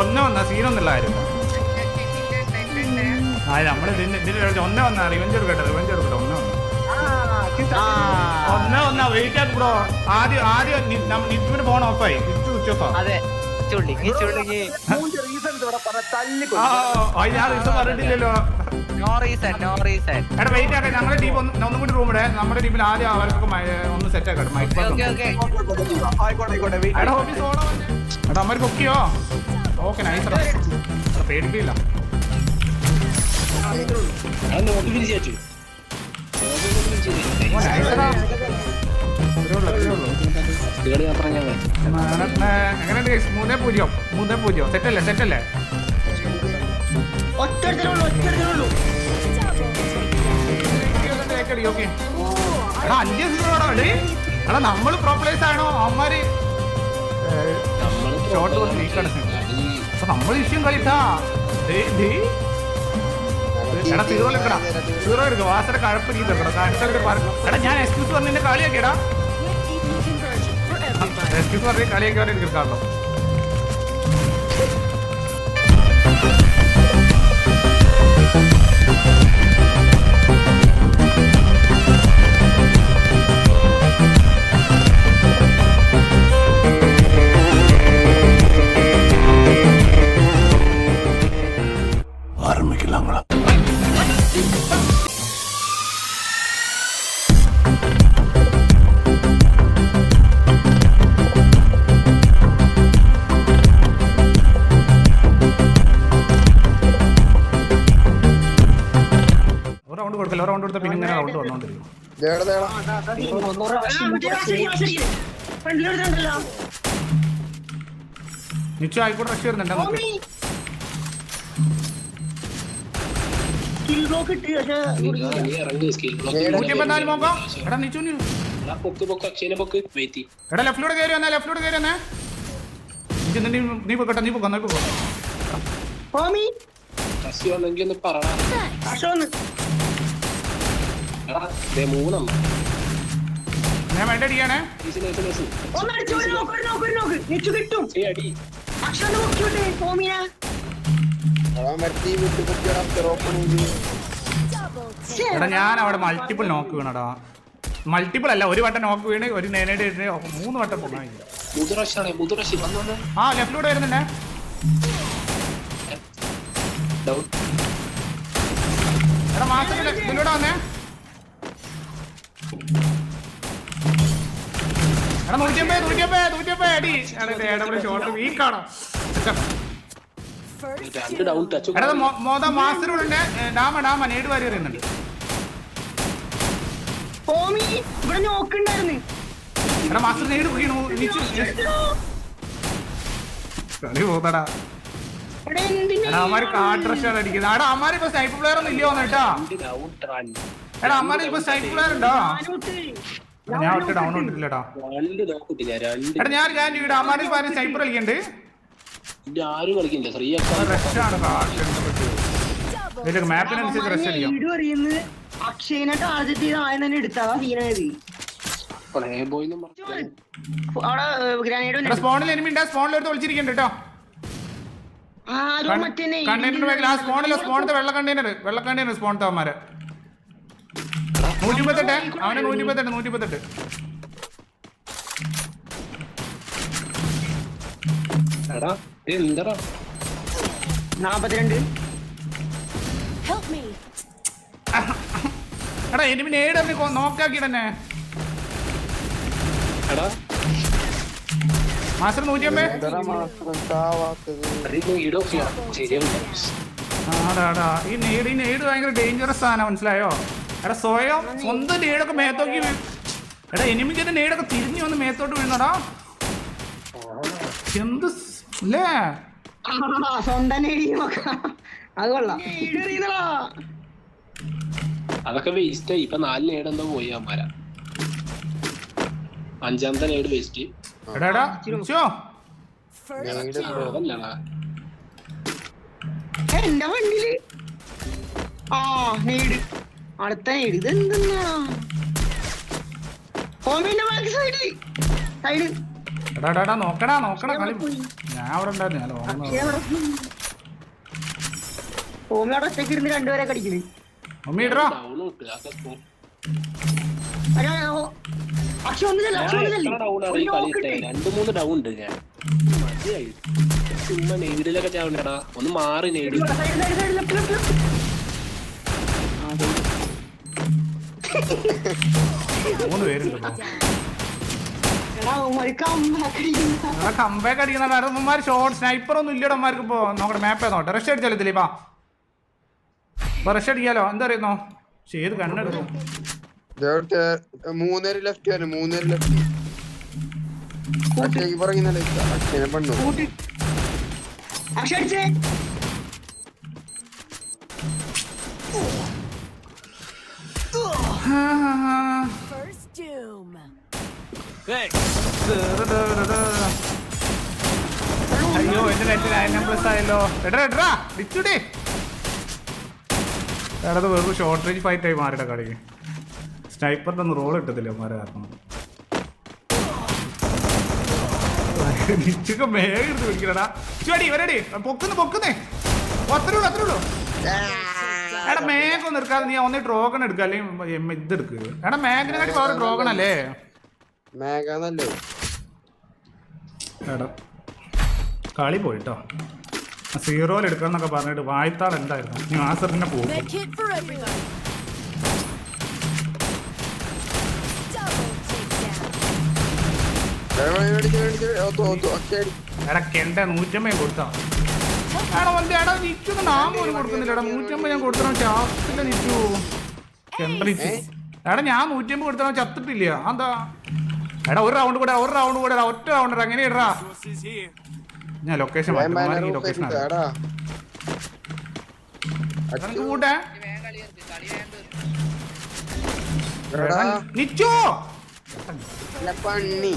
ഒന്നേ വന്നാ സീനൊന്നുള്ള കാര്യം ആ നമ്മൾ ഇതിന്റെ ഇതിന്റെ ഒന്നേ വന്നാ റിവഞ്ച് എടുക്കട്ടെ റിവഞ്ച് എടുക്കട്ടെ ഒന്നേ വന്നാ ഒന്നേ വന്നാ വെയിറ്റ് ആക്കി ബ്രോ ആദ്യം ആദ്യം നിത്യുവിന്റെ ഫോൺ ഓഫായി തിരിച്ചു സ്വിച്ച് ഓഫാ അതെ ഞാൻ ദിവസം പറഞ്ഞിട്ടില്ലല്ലോ നോ റീസൺ നോ റീസൺ എടാ വെയിറ്റ് ഞങ്ങളുടെ ടീം ഒന്ന് ഒന്നും കൂടി റൂം ഇടേ നമ്മുടെ ടീമിൽ ആദ്യം അവർക്ക് ഒന്ന് സെറ്റ് ആക്കട്ടെ മൈക്ക് ഓക്കെ ഓക്കെ എടാ ഹോബി സോളോ എടാ അമ്മ പൊക്കിയോ ഓക്കെ നൈസ് എടാ പേടിപ്പില്ല. എങ്ങനെയുണ്ട്? മൂന്നേ പൂജ്യം. മൂന്നേ പൂജ്യം. സെറ്റല്ലേ സെറ്റല്ലേ ഓക്കെ എടാ അഞ്ച് സീറോടാ എടേ എടാ നമ്മൾ പ്രോപ്ലേസ് ആണോ? അമ്മമാര് ഷോട്ട് വീക്കടച്ച് അപ്പൊ നമ്മൾ വിഷയം കളിട്ടാ. എടാ സീറോ എടുക്കടാ. സീറോ എടുക്ക. വാസന കഴപ്പ് രീതി എടാ ഞാൻ എക്സ്ക്യൂസ് പറഞ്ഞ നിന്നെ കളിയാക്കിയടാ എക്സ്ക്യൂസ് പറഞ്ഞ കളിയാക്കി വരെ എടുക്കാമല്ലോ റൗണ്ട് കൊടുത്ത പിന്നെ ഇങ്ങനെ റൗണ്ട് വന്നോണ്ടിരിക്കും. ആയിക്കോട്ടെ റഷ് വരുന്നുണ്ട് നോക്കാം എടാ നീ- എടാ ലെഫ്റ്റിലൂടെ കയറി വന്നേ ലെഫ്റ്റിലൂടെ കയറി വന്നേ. നിച്ചു, നീ നീ പോക്കട്ടെ നീ പോക്കോ നീ പോക്കോ ഞാൻ വേണ്ട അടിയാണേ എടാ ഞാൻ അവിടെ മൾട്ടിപ്പിൾ നോക്ക് വീണടാ. മൾട്ടിപ്പിൾ അല്ല ഒരു വട്ടം നോക്ക് വീണ് ഒരു നേനേടി ഇട്ട് മൂന്ന് വട്ടം ആ ലെഫ്റ്റിലൂടെ വരുന്നുണ്ടേ. എടാ മാസം ഇതിലൂടെ വന്നേ എടാ നൂറ്റിയമ്പേ നൂറ്റിയമ്പേ നൂറ്റിയമ്പേ അടി എടാ ഷോർട്ട് വീക്കാണോ എടാ ഇത് മൊ- മൊത മാസ്റ്ററുണ്ട് ഡാമ ഡാമ നേട് വാരി വരുന്നുണ്ട് ഇവിടെ നോക്കുണ്ടായിരുന്നു എടാ മാസ്റ്റർ നേട് വീണു. കളി അടിക്കുന്നത്. സ്നൈപ്പ് പ്ലെയർ ഒന്നും എടാ അമ്മാര് ഇപ്പൊ സ്നൈപ്പ് പ്ലെയർ ഉണ്ടോ ഞാൻ ഒറ്റ ഡൗൺ ഇട്ടില്ലടാ രണ്ട് നോക്കിട്ടില്ല രണ്ട്. എടാ ഞാൻ ഞാൻ ഇവിടെ അമ്മാരിൽ പാരും സ്നൈപ്പർ കളിക്കണ്ട്? ഇത് ആരും കളിക്കില്ല ശ്രീയൊക്കെ റഷാണ് ഇതിലേക്ക് മാപ്പിനനുസരിച്ച് റഷ് അടിക്കാം. വീഡിയോ അറിയുന്നത് അക്ഷയനെ ടാർഗറ്റ് ചെയ്ത് ആദ്യം തന്നെ സീനായത് സ്പോണിൽ എനിമി ഉണ്ട്. സ്പോണിൽ എടുത്ത് ഒളിച്ചിരിക്കണ്ട് കേട്ടോ ആരോ മറ്റേ കണ്ടെയ്നർ ബാഗിൽ ആ സ്പോണിലെ സ്പോണത്തെ വെള്ള കണ്ടെയ്നർ വെള്ള കണ്ടെയ്നർ സ്പോണത്തെ അവന്മാര്. നൂറ്റി മുപ്പത്തെട്ട് അവനെ നൂറ്റി മുപ്പത്തെട്ട് നൂറ്റി മുപ്പത്തെട്ട് നാപ്പത്തിരണ്ട്. എടാ അവന് നോക്കാക്കി തന്നെ. മാസ്റ്റർ നൂറ്റി അമ്പേ ഈ നേട് ഈ നേട് ഭയങ്കര ഡേഞ്ചറസ് ആണ് മനസ്സിലായോ? എടാ സ്വയം സ്വന്തം നേടൊക്കെ മേത്തോക്കി എടാ എനിമിക്ക് നേടൊക്കെ തിരിഞ്ഞു വന്ന് മേത്തോട്ട് വീണടാ. എന്ത് അല്ലേ സ്വന്തം അത് കൊള്ളാം. അതൊക്കെ വേസ്റ്റ് ആയി ഇപ്പൊ നാല് നേട് എന്തോ പോയി അമ്മാര അഞ്ചാമത്തെ നേട് വേസ്റ്റ് എന്റെ വണ്ടിയിൽ ആ നേട്. അടുത്ത ഇതെന്തെന്നാ? ഹോമിന്റെ ബാക്ക് സൈഡ് എടാ എടാ, എടാ നോക്കടാ നോക്കടാ കളി. ഞാൻ അവിടെ ഉണ്ടായിരുന്നു ഞാൻ ഓർമ്മ അക്ഷയ അവിടെ ഒറ്റയ്ക്ക് ഇരുന്ന് രണ്ടുപേരെ കടിക്കുന്നു മമ്മി ഇടറോ. അക്ഷയ ഒന്നില്ല അക്ഷയ ഒന്നില്ല രണ്ട് മൂന്ന് ഡൗൺ ഉണ്ട് ഞാൻ. മതിയായി. ചുമ്മാ നെയ്ഡിലൊക്കെ ചാവണ്ടടാ. ഒന്ന് മാറി നെയ്ഡ് മൂന്ന് പേരുണ്ട് കമ്പേക്ക് അടിക്കുന്ന അമ്മമാർ ഷോർട്ട് സ്നൈപ്പർ ഒന്നും ഇല്ലട അമ്മമാർക്ക് ഇപ്പോ. നോക്കട്ടെ മാപ്പേ നോട്ടെ റഷ് അടിച്ചാലോ ദിലീപാ ഇപ്പൊ? റഷ് അടിക്കാലോ? എന്താ അറിയുന്നോ? പക്ഷെ ഏത് കണ്ണെടുക്കും മൂന്നര ലെഫ്റ്റ് വരും മൂന്നേര് ലെഫ്റ്റ് അക്ഷയ്ക്ക് പറയുന്നല്ലേ അക്ഷയനെ പണ്ണു കൂട്ടി. Akshaya First doom. അയ്യോ എന്റെ നെറ്റ് നയൻ നമ്പേഴ്സ് ആയല്ലോ എടാ എടാ ഡിച്ചുടി എടാ വെറും ഷോർട്ട് റേഞ്ച് ഫൈറ്റ് ആയി മാറിയുടെ കളി സ്നൈപ്പറിന്റെ ഒന്നും റോൾ ഇട്ടത്തില്ല മാറി കാരണം ഡിച്ചൊക്കെ മേഘ എടുത്ത് പിടിക്കണടാ ചുവടി വരടി പൊക്കുന്നു പൊക്കുന്നേ അത്രേ ഉള്ളൂ അത്രേ ഉള്ളൂ എടാ മേഘം എടുക്കാതെ നീ ഒന്ന് ഡ്രോഗൺ എടുക്കുക അല്ലെങ്കിൽ ഇത് എടുക്കുക എടാ മേഘിനെ കാട്ടി പവർ ഡ്രോഗൺ അല്ലേ? മേഘാന്നല്ലേ എടാ കളി പോയിട്ടോ. സീറോയിൽ എടുക്കാന്നൊക്കെ പറഞ്ഞിട്ട് വായ്ത്താൾ എന്തായിരുന്നു? നീ ആസറിനെ പോകും. എടാ കെണ്ട നൂറ്റമ്പത് കൊടുത്താ. എടാ എടാ നിൽക്കുന്ന. നാം പോലും കൊടുക്കുന്നില്ല. എടാ നൂറ്റമ്പത് ഞാൻ കൊടുത്തോ ചാത്തില്ല എടാ ഞാൻ നൂറ്റമ്പത് കൊടുത്തോ ചത്തിട്ടില്ല എന്താ എടാ ഒരു റൗണ്ട് കൂടെ ഒരു റൗണ്ട് കൂടെ ഒറ്റ റൗണ്ട് എങ്ങനെ ഇടാ ഞാൻ ലൊക്കേഷൻ ലൊക്കേഷൻ കൂട്ടെ? നിച്ചോ. പണ്ണി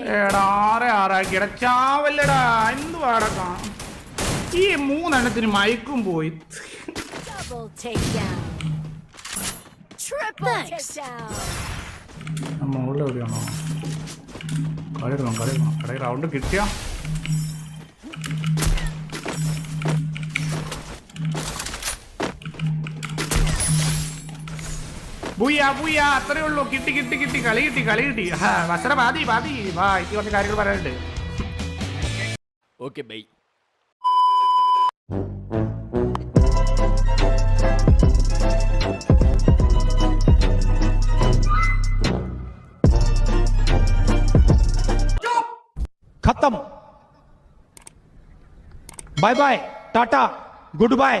എടാ ആറെ ആറാക്കിയടാ ചാവല്ലടാ എന്തുവാടാ ഈ മൂന്നെണ്ണത്തിന് മയക്കും പോയി. മുകളിലെവിടെയാണോ കളി എടുക്കണം കളി എടുക്കണം. എടാ റൗണ്ട് കിട്ടിയ? ബുയ്യ ബുയ്യ അത്രേ ഉള്ളൂ കിട്ടി കിട്ടി കിട്ടി കളി കിട്ടി കളി കിട്ടി ആ, വസറ ബാതി ബാതി വാ എനിക്ക് കുറച്ച് കാര്യങ്ങൾ പറയാനുണ്ട് ഓക്കെ ബൈ खत्म bye bye tata good bye